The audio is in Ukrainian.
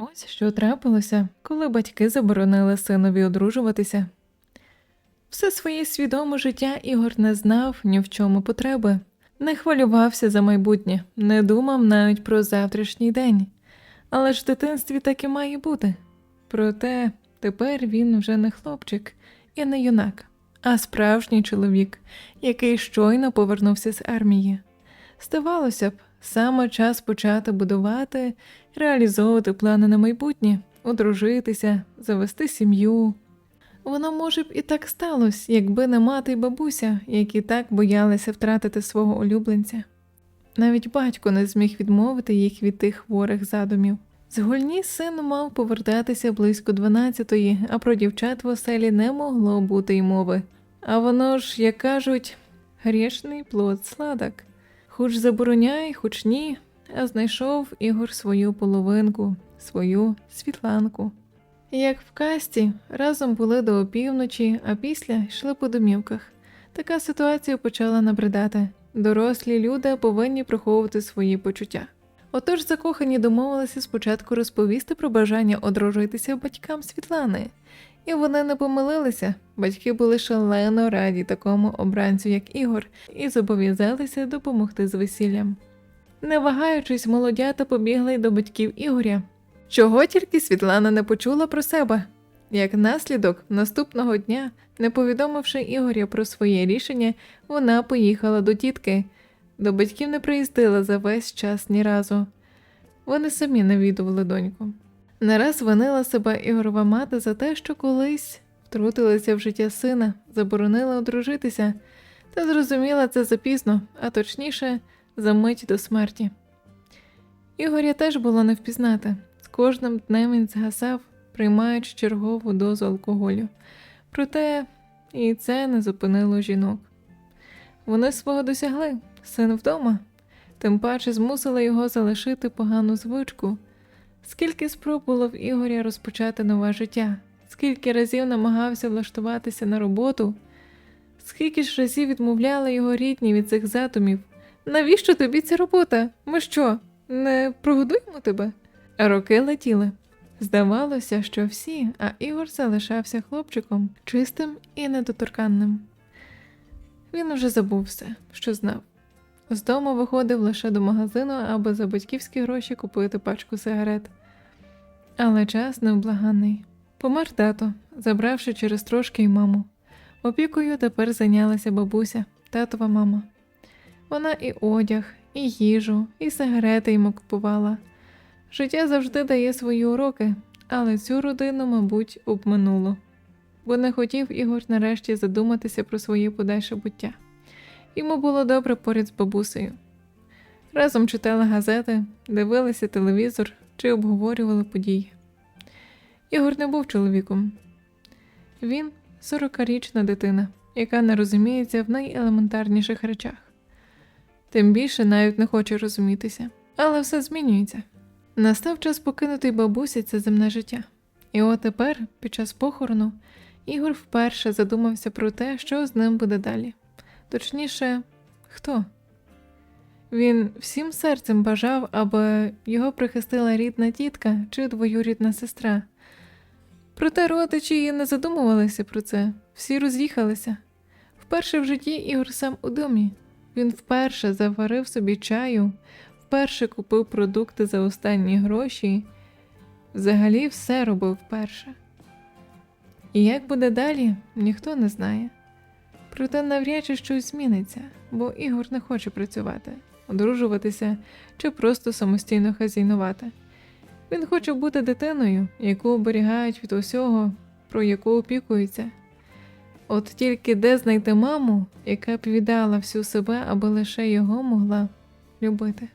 Ось що трапилося, коли батьки заборонили синові одружуватися. Все своє свідоме життя Ігор не знав ні в чому потреби, не хвилювався за майбутнє, не думав навіть про завтрашній день. Але ж в дитинстві так і має бути. Проте тепер він вже не хлопчик і не юнак, а справжній чоловік, який щойно повернувся з армії. Здавалося б, саме час почати будувати, реалізовувати плани на майбутнє, одружитися, завести сім'ю. Воно, може б, і так сталося, якби не мати й бабуся, які так боялися втратити свого улюбленця. Навіть батько не зміг відмовити їх від тих хворих задумів. З гульні син мав повертатися близько 12-ї, а про дівчат в оселі не могло бути й мови. А воно ж, як кажуть, грішний плод сладок. Хоч забороняй, хоч ні, а знайшов Ігор свою половинку, свою світланку. Як в касті, разом були до опівночі, а після йшли по домівках. Така ситуація почала набридати. Дорослі люди повинні приховувати свої почуття. Отож закохані домовилися спочатку розповісти про бажання одружитися батькам Світлани. І вони не помилилися. Батьки були шалено раді такому обранцю, як Ігор, і зобов'язалися допомогти з весіллям. Не вагаючись, молодята побігли й до батьків Ігоря. Чого тільки Світлана не почула про себе. Як наслідок, наступного дня, не повідомивши Ігоря про своє рішення, вона поїхала до тітки. До батьків не приїздила за весь час ні разу. Вони самі навідували доньку. Не раз винила себе Ігорова мати за те, що колись втрутилася в життя сина, заборонила одружитися, та зрозуміла це запізно, а точніше, за мить до смерті. Ігоря теж було не впізнати. З кожним днем він згасав, приймаючи чергову дозу алкоголю. Проте і це не зупинило жінок. Вони свого досягли, син вдома, тим паче змусили його залишити погану звичку. Скільки спроб було в Ігоря розпочати нове життя, скільки разів намагався влаштуватися на роботу, скільки ж разів відмовляли його рідні від цих задумів. Навіщо тобі ця робота? Ми що, не прогодуємо тебе? Роки летіли. Здавалося, що всі, а Ігор залишався хлопчиком, чистим і недоторканним. Він уже забув все, що знав. З дому виходив лише до магазину, аби за батьківські гроші купити пачку сигарет. Але час невблаганний. Помер тато, забравши через трошки й маму. Опікою тепер зайнялася бабуся, татова мама. Вона і одяг, і їжу, і сигарети йому купувала. Життя завжди дає свої уроки, але цю родину, мабуть, обминуло. Бо не хотів Ігор нарешті задуматися про своє подальше буття. Йому було добре поряд з бабусею. Разом читали газети, дивилися телевізор чи обговорювали події. Ігор не був чоловіком. Він сорокарічна дитина, яка не розуміється в найелементарніших речах. Тим більше навіть не хоче розумітися. Але все змінюється. Настав час покинути бабусі це земне життя. І от тепер, під час похорону, Ігор вперше задумався про те, що з ним буде далі. Точніше, хто? Він всім серцем бажав, аби його прихистила рідна тітка чи двоюрідна сестра. Проте родичі і не задумувалися про це, всі роз'їхалися. Вперше в житті Ігор сам у домі. Він вперше заварив собі чаю, вперше купив продукти за останні гроші. Взагалі все робив вперше. І як буде далі, ніхто не знає. Проте навряд чи щось зміниться, бо Ігор не хоче працювати, одружуватися чи просто самостійно хазяйнувати. Він хоче бути дитиною, яку оберігають від усього, про яку опікуються. От тільки де знайти маму, яка б віддала всю себе, аби лише його могла любити.